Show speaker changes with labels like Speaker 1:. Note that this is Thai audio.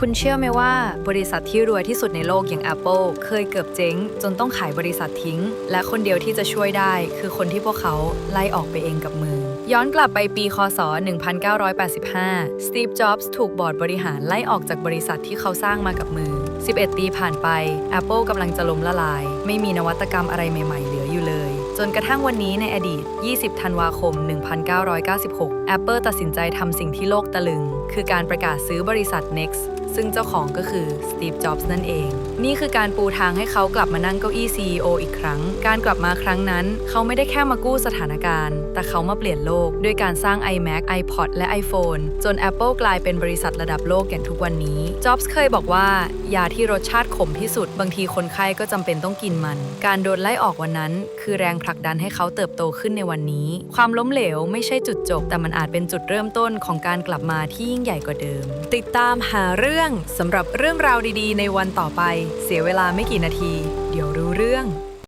Speaker 1: คุณเชื่อไหมว่าบริษัทที่รวยที่สุดในโลกอย่าง Apple เคยเกือบเจ๊ง จนต้องขายบริษัททิ้ง และคนเดียวที่จะช่วยได้ คือคนที่พวกเขาไล่ออกไปเองกับมือ ย้อนกลับไปปีคศ 1985 สตีฟ จ็อบส์ถูกบอร์ดบริหารไล่ออกจากบริษัทที่เขาสร้างมากับมือ 11 ปีผ่านไป Apple กำลังจะล้มละลาย ไม่มีนวัตกรรมอะไรใหม่ๆเหลืออยู่เลย จนกระทั่งวันนี้ในอดีต 20 ธันวาคม 1996 Apple ตัดสินใจทำสิ่งที่โลกตะลึง คือการประกาศซื้อบริษัท Next ซึ่งเจ้าของก็คือสตีฟ จ็อบส์นั่นเอง นี่คือการปูทางให้เขากลับมานั่งเก้าอี้ CEO อีกครั้ง การกลับมาครั้งนั้น เขาไม่ได้แค่มากู้สถานการณ์ แต่เขามาเปลี่ยนโลก ด้วยการสร้าง iMac iPod และ iPhone จน Apple กลายเป็นบริษัทระดับโลกอย่างทุกวันนี้ จ็อบส์เคยบอกว่า ยาที่รสชาติขมที่สุด บางทีคนไข้ก็จำเป็นต้องกินมัน การโดนไล่ออกวันนั้น คือแรงผลักดันให้เขาเติบโตขึ้นในวันนี้ ความล้มเหลวไม่ใช่จุดจบ แต่มันอาจเป็นจุดเริ่มต้นของการกลับมาที่ยิ่งใหญ่กว่าเดิม ติดตามหาเรื่องสำหรับเรื่องราวดีๆ ในวันต่อไป เสียเวลาไม่กี่นาที เดี๋ยวรู้เรื่อง